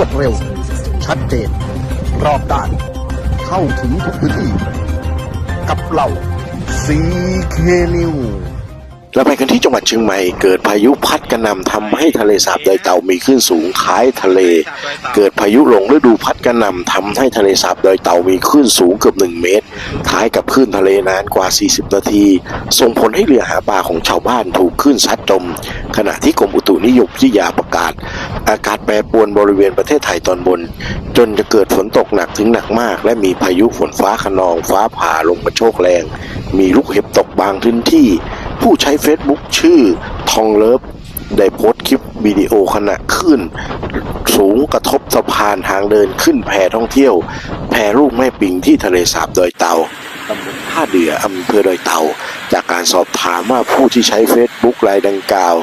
วดเร็ว ชัดเจน รอบด้าน เข้าถึงทุกพื้นที่ กับเราซีเคนิวเราไปกันที่จังหวัดเชียงใหม่ เกิดพายุพัดกระหน่ำทำให้ทะเลสาบดอยเต่ามีคลื่นสูงคล้ายทะเล เกิดพายุหลงฤดูพัดกระหน่ำทำให้ทะเลสาบดอยเต่ามีคลื่นสูงเกือบ 1 เมตรคล้ายกับคลื่นทะเลนานกว่า 40 นาที ส่งผลให้เรือหาปลาของชาวบ้านถูกคลื่นซัดจม ขณะที่กรมอุตุนิยมวิทยาประกาศ อากาศแปรปรวนบริเวณประเทศไทยตอนบน จนจะเกิดฝนตกหนักถึงหนักมาก และมีพายุฝนฟ้าขนองฟ้าผ่าลมกระโชกแรง มีลูกเห็บตกบางพื้นที่ ผู้ใช้ Facebook ชื่อทองเลิฟได้โพสต์คลิปวิดีโอขณะขึ้น สูงกระทบสะพานทางเดินขึ้นแพท่องเที่ยว แพลูกแม่ปิงที่ทะเลสาบดอยเตา ท่าเดืออำเภอดอยเตาจากการสอบถามว่าผู้ที่ใช้ Facebook รายดังกล่าว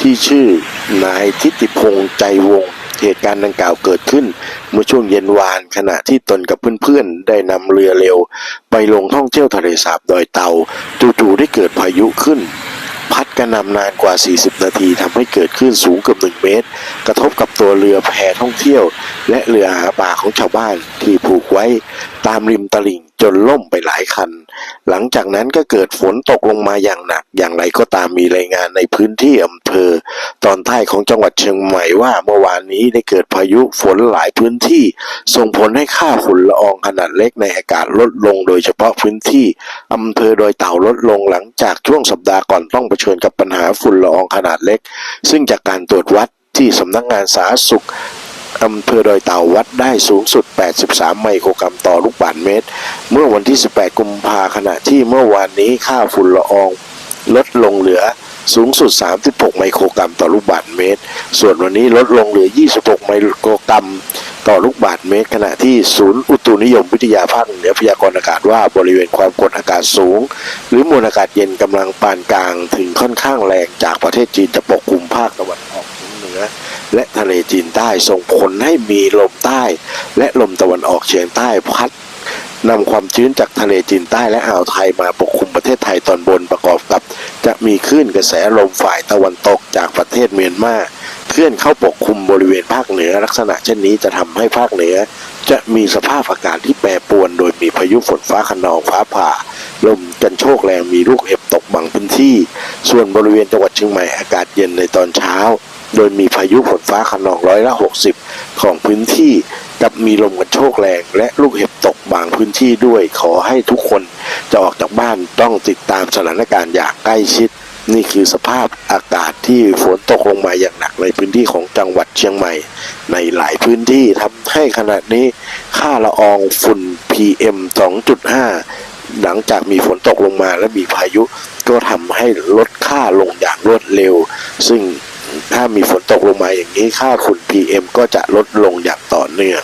ที่ชื่อนายทิติพงษ์ใจวงเหตุการณ์ดังกล่าวเกิดขึ้น เมื่อช่วงเย็นวานขณะที่ตนกับเพื่อนๆ ได้นำเรือเร็ว ไปลงท่องเที่ยวทะเลสาบดอยเตาจู่ๆได้เกิดพายุขึ้น พัดกระนำนานกว่า 40 นาทีทำให้เกิดคลื่นสูงเกือบ1เมตร ตัวเรือแพท่องเที่ยว และเรือหาปลาของชาวบ้านที่ผูกไว้ตามริมตลิ่งจนล่มไปหลายคัน หลังจากนั้นก็เกิดฝนตกลงมาอย่างหนัก อย่างไรก็ตามมีรายงานในพื้นที่อำเภอ ตอนใต้ของจังหวัดเชียงใหม่ว่าเมื่อวานนี้ได้เกิดพายุฝนหลายพื้นที่ ส่งผลให้ค่าฝุ่นละอองขนาดเล็กในอากาศลดลง โดยเฉพาะพื้นที่อำเภอโดยเต่าลดลงหลังจากช่วงสัปดาห์ก่อนต้องเผชิญกับปัญหาฝุ่นละอองขนาดเล็ก ซึ่งจากการตรวจวัด ที่สำนักงานสาธารณสุขอำเภอดอยเต่าวัดได้สูงสุด 83 ไมโครกรัมต่อลูกบาศก์เมตร เมื่อวันที่ 18 กุมภาขณะที่เมื่อวานนี้ค่าฝุ่นละออง ลดลงเหลือสูงสุด 36 ไมโครกรัมต่อลูกบาศก์เมตร ส่วนวันนี้ลดลงเหลือ 26 ไมโครกรัมต่อลูกบาศก์เมตร ขณะที่ศูนย์อุตุนิยมวิทยาภาคเหนือพยากรณ์อากาศว่าบริเวณความกดอากาศสูง หรือมวลอากาศเย็นกำลังปานกลางถึงค่อนข้างแรงจากประเทศจีนจะปกคลุมภาคตะวันออก อ และทะเลจีนใต้ส่งผลให้มีลมใต้ และลมตะวันออกเฉียงใต้พัดนำความชื้นจากทะเลจีนใต้และอ่าวไทยมาปกคลุมประเทศไทยตอนบนประกอบกับ จะมีคลื่นกระแสลมฝ่ายตะวันตกจากประเทศเมียนมาเคลื่อนเข้าปกคลุมบริเวณภาคเหนือ ลักษณะเช่นนี้จะทำให้ภาคเหนือ จะมีสภาพอากาศที่แปรปรวน โดยมีพายุฝนฟ้าขนองฟ้าผ่า ลมกันโชกแรงมีลูกเห็บตกบางพื้นที่ ส่วนบริเวณจังหวัดเชียงใหม่อากาศเย็นในตอนเช้า โดยมีพายุฝนฟ้าขนองร้อยละ 60 ของพื้นที่ กับมีลมกันโชกแรง และลูกเห็บตกบางพื้นที่ด้วย ขอให้ทุกคนจะออกจากบ้านต้องติดตามสถานการณ์อย่างใกล้ชิด นี่คือสภาพอากาศที่ฝนตกลงมาอย่างหนักในพื้นที่ของจังหวัดเชียงใหม่ ในหลายพื้นที่ทำให้ขณะนี้ ค่าละอองฝุ่น PM 2.5หลังจากมีฝนตกลงมาและมีพายุ ก็ทำให้ลดค่าลงอย่างรวดเร็ว ซึ่ง ถ้ามีฝนตกลงมาอย่างนี้ค่าฝุ่น PM ก็จะลดลงอย่างต่อเนื่อง